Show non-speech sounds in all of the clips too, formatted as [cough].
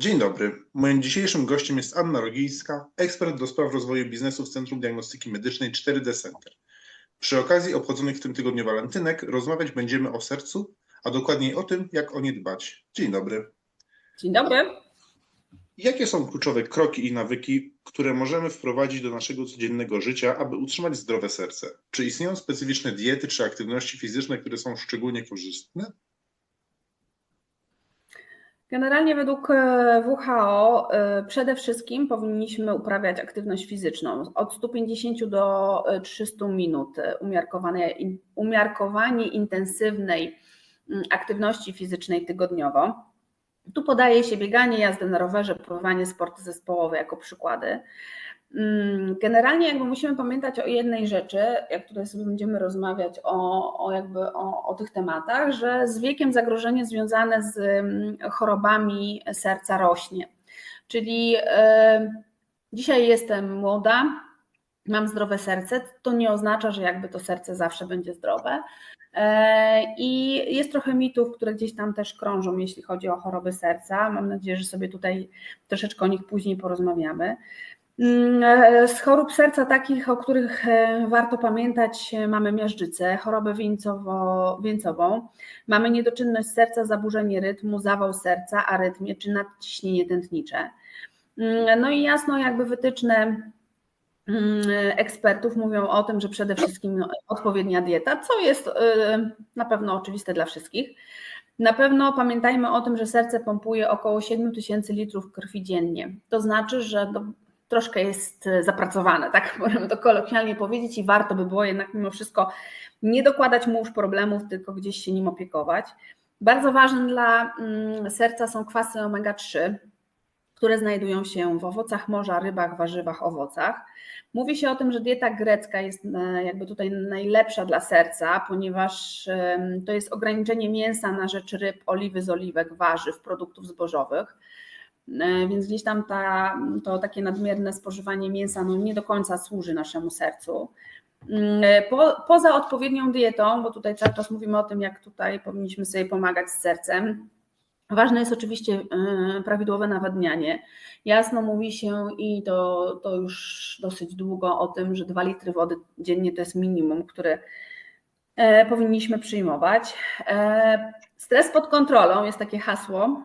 Dzień dobry. Moim dzisiejszym gościem jest Anna Rogijska, ekspert do spraw rozwoju biznesu w Centrum Diagnostyki Medycznej 4D Center. Przy okazji obchodzonych w tym tygodniu walentynek rozmawiać będziemy o sercu, a dokładniej o tym, jak o nie dbać. Dzień dobry. Dzień dobry. Jakie są kluczowe kroki i nawyki, które możemy wprowadzić do naszego codziennego życia, aby utrzymać zdrowe serce? Czy istnieją specyficzne diety czy aktywności fizyczne, które są szczególnie korzystne? Generalnie według e, WHO e, przede wszystkim powinniśmy uprawiać aktywność fizyczną od 150 do 300 minut umiarkowane, umiarkowanie intensywnej mm, aktywności fizycznej tygodniowo. Tu podaje się bieganie, jazdę na rowerze, pływanie, sporty zespołowe jako przykłady. Mm, generalnie jakby musimy pamiętać o jednej rzeczy, jak tutaj sobie będziemy rozmawiać o, o jakby o, o, tych tematach, że z wiekiem zagrożenie związane z mm, chorobami serca rośnie. Czyli dzisiaj jestem młoda, mam zdrowe serce, to nie oznacza, że jakby to serce zawsze będzie zdrowe. E, I jest trochę mitów, które gdzieś tam też krążą, jeśli chodzi o choroby serca. Mam nadzieję, że sobie tutaj troszeczkę o nich później porozmawiamy. Mm, e, z chorób serca takich, o których e, warto pamiętać, mamy miażdżycę, chorobę wieńcowo, wieńcową, mamy niedoczynność serca, zaburzenie rytmu, zawał serca, arytmię czy nadciśnienie tętnicze. Mm, no i jasno jakby wytyczne mm, ekspertów mówią o tym, że przede wszystkim odpowiednia dieta, co jest e, na pewno oczywiste dla wszystkich. Na pewno pamiętajmy o tym, że serce pompuje około 7 tysięcy litrów krwi dziennie. To znaczy, że do, troszkę jest e, zapracowane, tak [laughs] możemy to kolokwialnie powiedzieć i warto by było jednak mimo wszystko nie dokładać mu już problemów, tylko gdzieś się nim opiekować. Bardzo ważne dla mm, serca są kwasy omega-3, które znajdują się w owocach morza, rybach, warzywach, owocach. Mówi się o tym, że dieta grecka jest e, jakby tutaj najlepsza dla serca, ponieważ to jest ograniczenie mięsa na rzecz ryb, oliwy z oliwek, warzyw, produktów zbożowych. E, więc gdzieś tam ta, to takie nadmierne spożywanie mięsa no nie do końca służy naszemu sercu. Mm, e, po, poza odpowiednią dietą, bo tutaj cały czas mówimy o tym, jak tutaj powinniśmy sobie pomagać z sercem, ważne jest oczywiście e, prawidłowe nawadnianie. Jasno mówi się i to, to już dosyć długo o tym, że 2 litry wody dziennie to jest minimum, które powinniśmy przyjmować. Stres pod kontrolą jest takie hasło,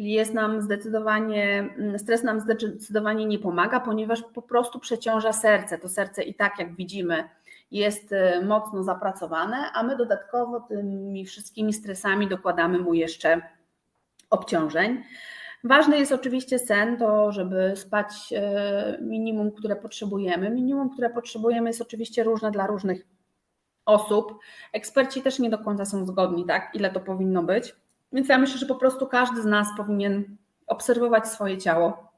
Czyli jest nam zdecydowanie, mm, stres nam zdecydowanie nie pomaga, ponieważ po prostu przeciąża serce. To serce i tak, jak widzimy, jest y, mocno zapracowane, a my dodatkowo tymi wszystkimi stresami dokładamy mu jeszcze obciążeń. Ważny jest oczywiście sen, to żeby spać y, minimum, które potrzebujemy. Minimum, które potrzebujemy jest oczywiście różne dla różnych osób. Eksperci też nie do końca są zgodni, tak, ile to powinno być. Więc ja myślę, że po prostu każdy z nas powinien obserwować swoje ciało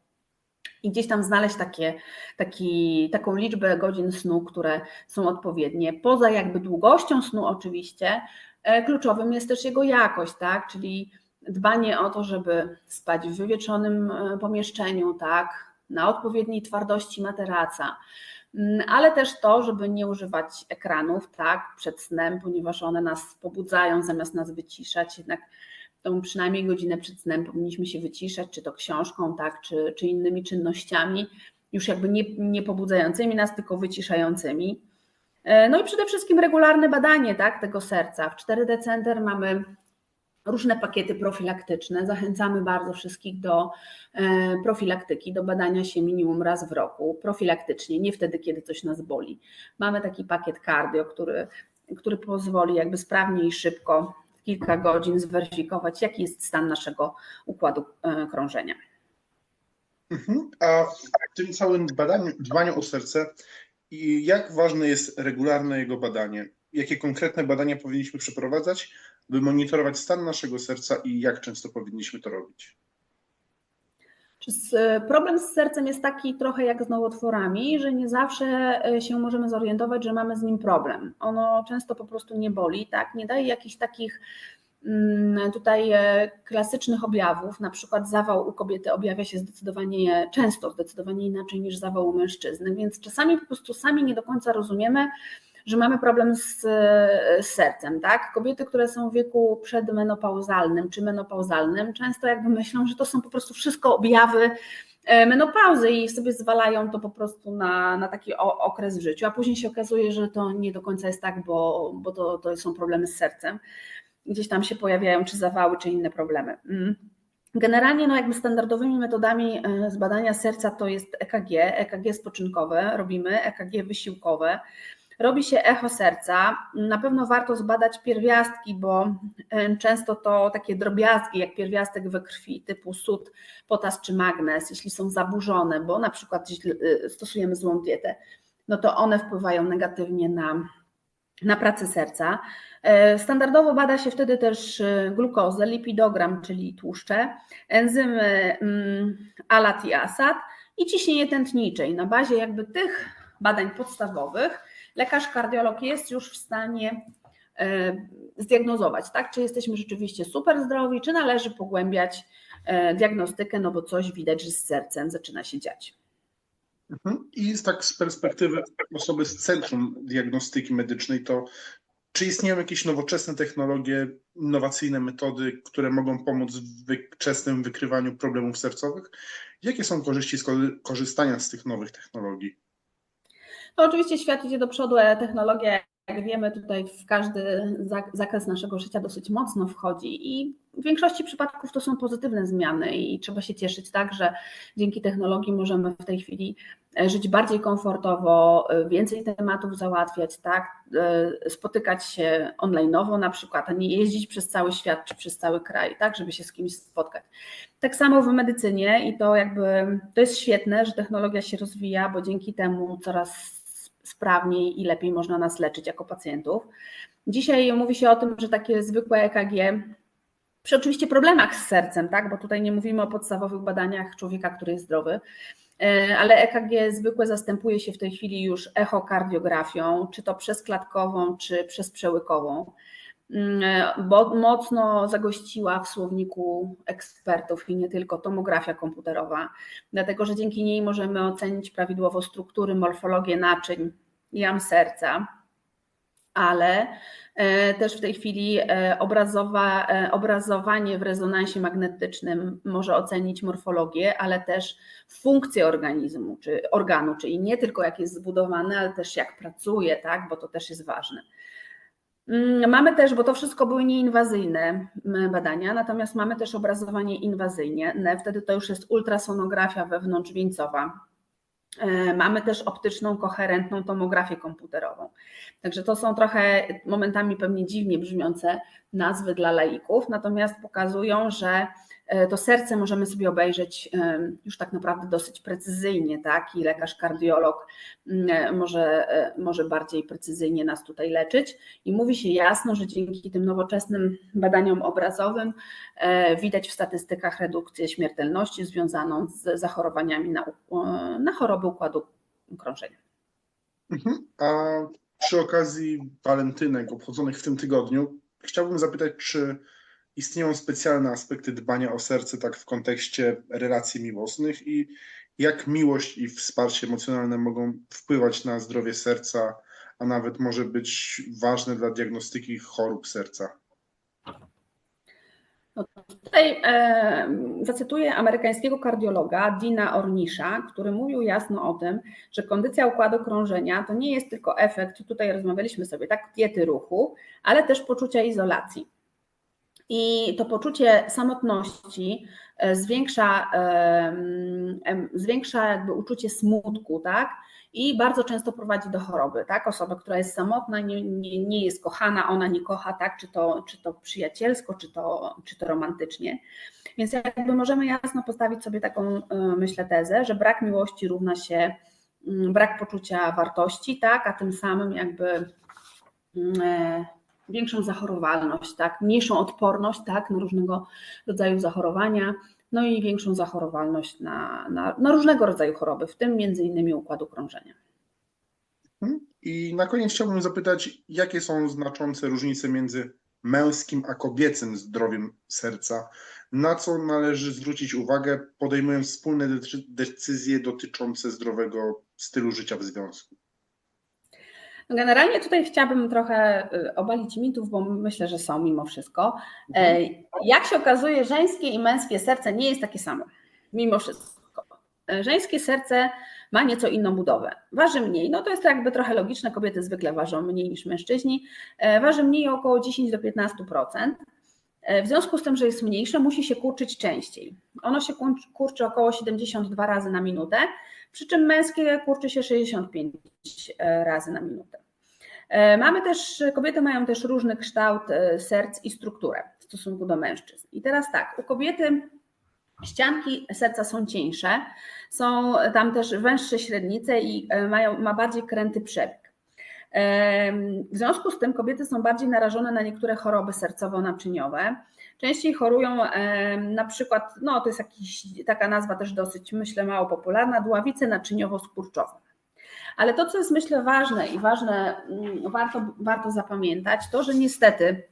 i gdzieś tam znaleźć takie, taki, taką liczbę godzin snu, które są odpowiednie. Poza jakby długością snu oczywiście, e, kluczowym jest też jego jakość, tak? Czyli dbanie o to, żeby spać w wywietrzonym e, pomieszczeniu, tak? Na odpowiedniej twardości materaca, mm, ale też to, żeby nie używać ekranów, tak? Przed snem, ponieważ one nas pobudzają zamiast nas wyciszać, jednak tą przynajmniej godzinę przed snem powinniśmy się wyciszać, czy to książką, tak, czy, czy innymi czynnościami, już jakby nie, nie pobudzającymi nas, tylko wyciszającymi. E, no i przede wszystkim regularne badanie tak, tego serca. W 4D Center mamy różne pakiety profilaktyczne. Zachęcamy bardzo wszystkich do e, profilaktyki, do badania się minimum raz w roku, profilaktycznie, nie wtedy, kiedy coś nas boli. Mamy taki pakiet cardio, który, który pozwoli jakby sprawnie i szybko kilka godzin zweryfikować, jaki jest stan naszego układu e, krążenia. Mhm. A w tym całym badaniu, dbaniu o serce, jak ważne jest regularne jego badanie? Jakie konkretne badania powinniśmy przeprowadzać, by monitorować stan naszego serca i jak często powinniśmy to robić? Problem z sercem jest taki trochę jak z nowotworami, że nie zawsze e, się możemy zorientować, że mamy z nim problem. Ono często po prostu nie boli, tak? Nie daje jakichś takich mm, tutaj e, klasycznych objawów, na przykład zawał u kobiety objawia się zdecydowanie często, zdecydowanie inaczej niż zawał u mężczyzny, więc czasami po prostu sami nie do końca rozumiemy, że mamy problem z, z sercem, tak? Kobiety, które są w wieku przedmenopauzalnym czy menopauzalnym, często jakby myślą, że to są po prostu wszystko objawy e, menopauzy i sobie zwalają to po prostu na, na taki okres w życiu, a później się okazuje, że to nie do końca jest tak, bo, bo to, to są problemy z sercem. Gdzieś tam się pojawiają czy zawały, czy inne problemy. Mm. Generalnie no jakby standardowymi metodami e, zbadania serca to jest EKG, EKG spoczynkowe robimy, EKG wysiłkowe. Robi się echo serca. Na pewno warto zbadać pierwiastki, bo e, często to takie drobiazgi, jak pierwiastek we krwi typu sód, potas czy magnez, jeśli są zaburzone, bo na przykład e, stosujemy złą dietę, no to one wpływają negatywnie na, na pracę serca. E, standardowo bada się wtedy też glukozę, lipidogram, czyli tłuszcze, enzymy mm, ALAT i ASAT i ciśnienie tętnicze. I na bazie jakby tych badań podstawowych lekarz kardiolog jest już w stanie e, zdiagnozować, tak, czy jesteśmy rzeczywiście super zdrowi, czy należy pogłębiać diagnostykę, no bo coś widać, że z sercem zaczyna się dziać. Mhm. I tak z perspektywy osoby z centrum diagnostyki medycznej, to czy istnieją jakieś nowoczesne technologie, innowacyjne metody, które mogą pomóc w wczesnym wykrywaniu problemów sercowych? Jakie są korzyści z korzystania z tych nowych technologii? No oczywiście świat idzie do przodu, a technologia, jak wiemy, tutaj w każdy zakres naszego życia dosyć mocno wchodzi i w większości przypadków to są pozytywne zmiany i trzeba się cieszyć tak, że dzięki technologii możemy w tej chwili e, żyć bardziej komfortowo, e, więcej tematów załatwiać, tak, e, spotykać się online'owo na przykład, a nie jeździć przez cały świat czy przez cały kraj, tak, żeby się z kimś spotkać. Tak samo w medycynie i to jakby to jest świetne, że technologia się rozwija, bo dzięki temu coraz sprawniej i lepiej można nas leczyć jako pacjentów. Dzisiaj mówi się o tym, że takie zwykłe EKG przy oczywiście problemach z sercem, tak, bo tutaj nie mówimy o podstawowych badaniach człowieka, który jest zdrowy, e, ale EKG zwykłe zastępuje się w tej chwili już echokardiografią, czy to przez klatkową, czy przez przełykową, bo mocno zagościła w słowniku ekspertów i nie tylko tomografia komputerowa, dlatego że dzięki niej możemy ocenić prawidłowo struktury, morfologię naczyń, jam serca, ale e, też w tej chwili e, obrazowa, e, obrazowanie w rezonansie magnetycznym może ocenić morfologię, ale też funkcję organizmu czy organu, czyli nie tylko jak jest zbudowany, ale też jak pracuje, tak, bo to też jest ważne. Mm, mamy też, bo to wszystko były nieinwazyjne badania, natomiast mamy też obrazowanie inwazyjne. Wtedy to już jest ultrasonografia wewnątrzwieńcowa E, mamy też optyczną, koherentną tomografię komputerową. Także to są trochę momentami pewnie dziwnie brzmiące nazwy dla laików, natomiast pokazują, że to serce możemy sobie obejrzeć już tak naprawdę dosyć precyzyjnie, tak? I lekarz kardiolog mm, e, może, e, może bardziej precyzyjnie nas tutaj leczyć. I mówi się jasno, że dzięki tym nowoczesnym badaniom obrazowym widać w statystykach redukcję śmiertelności związaną z zachorowaniami na, na choroby układu krążenia. Mhm. A przy okazji walentynek obchodzonych w tym tygodniu, chciałbym zapytać, czy istnieją specjalne aspekty dbania o serce, tak w kontekście relacji miłosnych i jak miłość i wsparcie emocjonalne mogą wpływać na zdrowie serca, a nawet może być ważne dla diagnostyki chorób serca. No tutaj e, zacytuję amerykańskiego kardiologa Dina Ornisza, który mówił jasno o tym, że kondycja układu krążenia to nie jest tylko efekt, tutaj rozmawialiśmy sobie, tak, diety ruchu, ale też poczucia izolacji. I to poczucie samotności e, zwiększa, zwiększa jakby uczucie smutku, tak? I bardzo często prowadzi do choroby, tak? Osoba, która jest samotna, nie, nie, nie jest kochana, ona nie kocha, tak? Czy to, czy to przyjacielsko, czy to, czy to romantycznie. Więc jakby możemy jasno postawić sobie taką, e, myślę, tezę, że brak miłości równa się mm, brak poczucia wartości, tak? A tym samym jakby mm, e, większą zachorowalność, tak, mniejszą odporność tak, na różnego rodzaju zachorowania, no i większą zachorowalność na, na, na różnego rodzaju choroby, w tym między innymi układu krążenia. Mhm. I na koniec chciałbym zapytać, jakie są znaczące różnice między męskim a kobiecym zdrowiem serca? Na co należy zwrócić uwagę, podejmując wspólne decyzje dotyczące zdrowego stylu życia w związku? Generalnie tutaj chciałabym trochę y, obalić mitów, bo myślę, że są mimo wszystko. E, Jak się okazuje, żeńskie i męskie serce nie jest takie samo, mimo wszystko. E, Żeńskie serce ma nieco inną budowę. Waży mniej, no to jest jakby trochę logiczne, kobiety zwykle ważą mniej niż mężczyźni. E, Waży mniej około 10 do 15%. E, W związku z tym, że jest mniejsze, musi się kurczyć częściej. Ono się kurczy około 72 razy na minutę, przy czym męskie kurczy się 65 razy na minutę. E, Mamy też, kobiety mają też różny kształt e, serc i strukturę w stosunku do mężczyzn. I teraz tak, u kobiety ścianki serca są cieńsze, są tam też węższe średnice i e, mają, ma bardziej kręty przebieg. W związku z tym kobiety są bardziej narażone na niektóre choroby sercowo-naczyniowe. Częściej chorują na przykład, no to jest jakiś, taka nazwa też dosyć, myślę, mało popularna, dławice naczyniowo-skurczowe. Ale to, co jest myślę ważne i ważne, mm, warto, warto zapamiętać, to, że niestety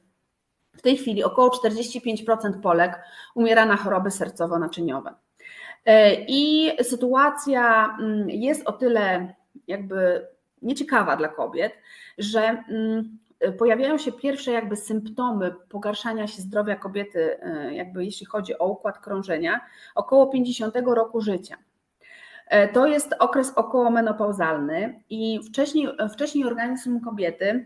w tej chwili około 45% Polek umiera na choroby sercowo-naczyniowe. E, I sytuacja mm, jest o tyle jakby nieciekawa dla kobiet, że mm, pojawiają się pierwsze jakby symptomy pogarszania się zdrowia kobiety, e, jakby jeśli chodzi o układ krążenia, około 50 roku życia. E, To jest okres okołomenopauzalny i wcześniej, wcześniej organizm kobiety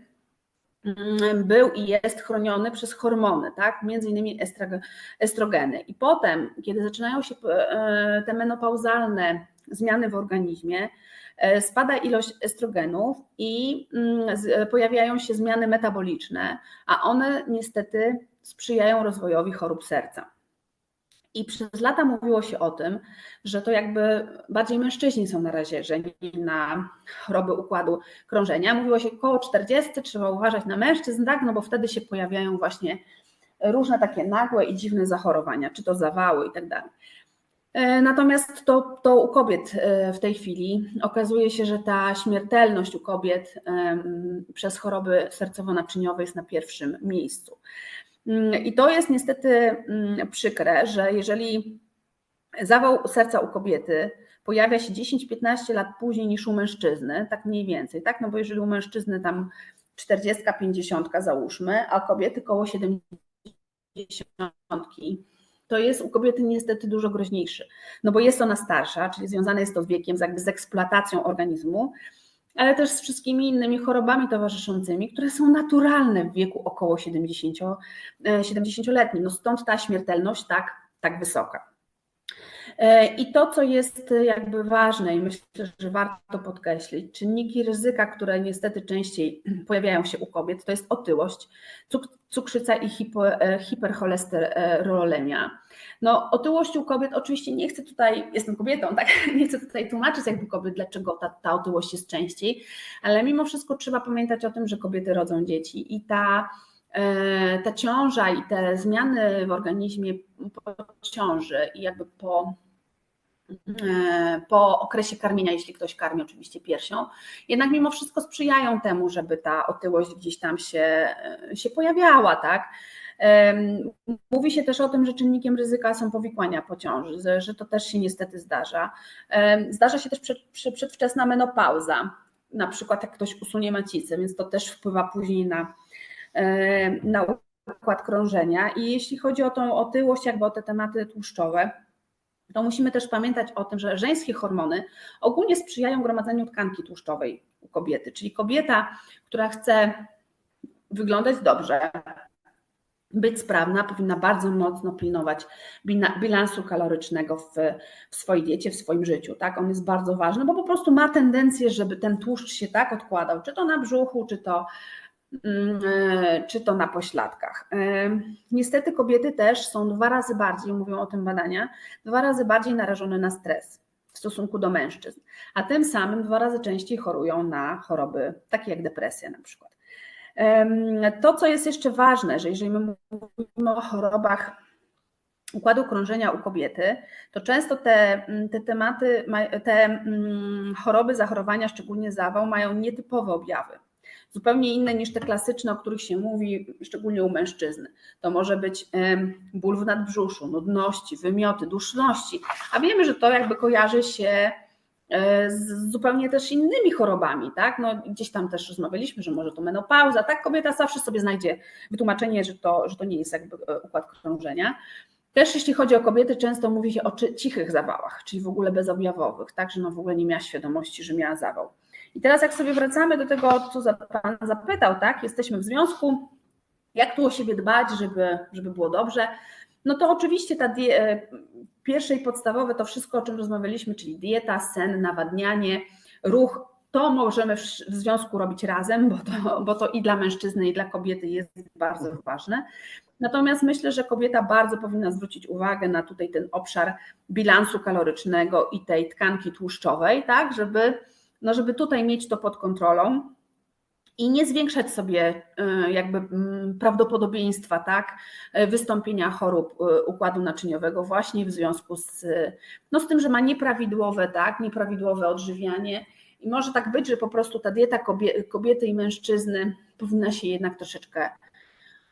mm, był i jest chroniony przez hormony, tak? między innymi estroge- estrogeny. I potem, kiedy zaczynają się e, te menopauzalne zmiany w organizmie, e, spada ilość estrogenów i mm, pojawiają się zmiany metaboliczne, a one niestety sprzyjają rozwojowi chorób serca. I przez lata mówiło się o tym, że to jakby bardziej mężczyźni są narażeni na choroby układu krążenia. Mówiło się około 40, trzeba uważać na mężczyzn, tak, no bo wtedy się pojawiają właśnie różne takie nagłe i dziwne zachorowania, czy to zawały i tak dalej. E, Natomiast to, to u kobiet e, w tej chwili okazuje się, że ta śmiertelność u kobiet przez choroby sercowo-naczyniowe jest na pierwszym miejscu. Mm, I to jest niestety mm, przykre, że jeżeli zawał serca u kobiety pojawia się 10-15 lat później niż u mężczyzny, tak mniej więcej, tak? No bo jeżeli u mężczyzny tam 40, 50 załóżmy, a kobiety koło 70, to jest u kobiety niestety dużo groźniejszy. No bo jest ona starsza, czyli związane jest to z wiekiem, z jakby z eksploatacją organizmu, ale też z wszystkimi innymi chorobami towarzyszącymi, które są naturalne w wieku około 70, e, 70-letnim. No stąd ta śmiertelność tak, tak wysoka. E, I to, co jest jakby ważne i myślę, że warto podkreślić, czynniki ryzyka, które niestety częściej [clears throat] pojawiają się u kobiet, to jest otyłość, cuk- cukrzyca i e, hipercholesterolemia. No, otyłość u kobiet, oczywiście nie chcę tutaj, jestem kobietą, [laughs] tak, nie chcę tutaj tłumaczyć jakby kobiet, dlaczego ta, ta otyłość jest częściej, ale mimo wszystko trzeba pamiętać o tym, że kobiety rodzą dzieci i ta e, ta ciąża i te zmiany w organizmie po ciąży i jakby po, e, po okresie karmienia, jeśli ktoś karmi oczywiście piersią, jednak mimo wszystko sprzyjają temu, żeby ta otyłość gdzieś tam się, się pojawiała, tak? Mówi się też o tym, że czynnikiem ryzyka są powikłania po ciąży, że- to też się niestety zdarza. Zdarza się też przed, przed, przedwczesna menopauza, na przykład jak ktoś usunie macicę, więc to też wpływa później na, na układ krążenia. I jeśli chodzi o tą otyłość, jakby o te tematy tłuszczowe, to musimy też pamiętać o tym, że żeńskie hormony ogólnie sprzyjają gromadzeniu tkanki tłuszczowej u kobiety, czyli kobieta, która chce wyglądać dobrze, być sprawna, powinna bardzo mocno pilnować bilansu kalorycznego w, w swojej diecie, w swoim życiu. Tak? On jest bardzo ważny, bo po prostu ma tendencję, żeby ten tłuszcz się tak odkładał, czy to na brzuchu, czy to, czy to na pośladkach. E, Niestety kobiety też są dwa razy bardziej, mówią o tym badania, dwa razy bardziej narażone na stres w stosunku do mężczyzn, a tym samym dwa razy częściej chorują na choroby takie jak depresja na przykład. To, co jest jeszcze ważne, że jeżeli my mówimy o chorobach układu krążenia u kobiety, to często te, te tematy, ma- te mm, choroby, zachorowania, szczególnie zawał, mają nietypowe objawy. Zupełnie inne niż te klasyczne, o których się mówi, szczególnie u mężczyzny. To może być ból w nadbrzuszu, nudności, wymioty, duszności, a wiemy, że to jakby kojarzy się e, z zupełnie też innymi chorobami, tak? No, gdzieś tam też rozmawialiśmy, że może to menopauza, tak? Kobieta zawsze sobie znajdzie wytłumaczenie, że to, że to nie jest jakby e, układ krążenia. Też jeśli chodzi o kobiety, często mówi się o cichych zawałach, czyli w ogóle bezobjawowych, tak? Że no w ogóle nie miała świadomości, że miała zawał. I teraz jak sobie wracamy do tego, co Pan zapytał, tak? Jesteśmy w związku, jak tu o siebie dbać, żeby, żeby było dobrze? No to oczywiście ta e, pierwsze i podstawowe to wszystko, o czym rozmawialiśmy, czyli dieta, sen, nawadnianie, ruch, to możemy w, w związku robić razem, bo to, bo to i dla mężczyzny, i dla kobiety jest bardzo ważne. Natomiast myślę, że kobieta bardzo powinna zwrócić uwagę na tutaj ten obszar bilansu kalorycznego i tej tkanki tłuszczowej, tak, żeby, no żeby tutaj mieć to pod kontrolą i nie zwiększać sobie y, jakby mm, prawdopodobieństwa tak, y, wystąpienia chorób y, układu naczyniowego właśnie w związku z, no z tym, że ma nieprawidłowe, tak, nieprawidłowe odżywianie. I może tak być, że po prostu ta dieta kobie, kobiety i mężczyzny powinna się jednak troszeczkę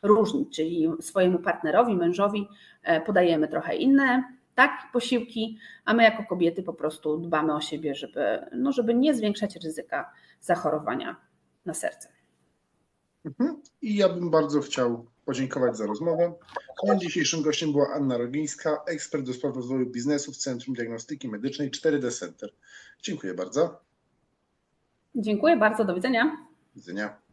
różnić, czyli swojemu partnerowi, mężowi e, podajemy trochę inne tak, posiłki, a my jako kobiety po prostu dbamy o siebie, żeby, no, żeby nie zwiększać ryzyka zachorowania na serce. Mhm. I ja bym bardzo chciał podziękować za rozmowę. Moim dzisiejszym gościem była Anna Rogińska, ekspert do spraw rozwoju biznesu w Centrum Diagnostyki Medycznej 4D Center. Dziękuję bardzo. Dziękuję bardzo, do widzenia. Do widzenia.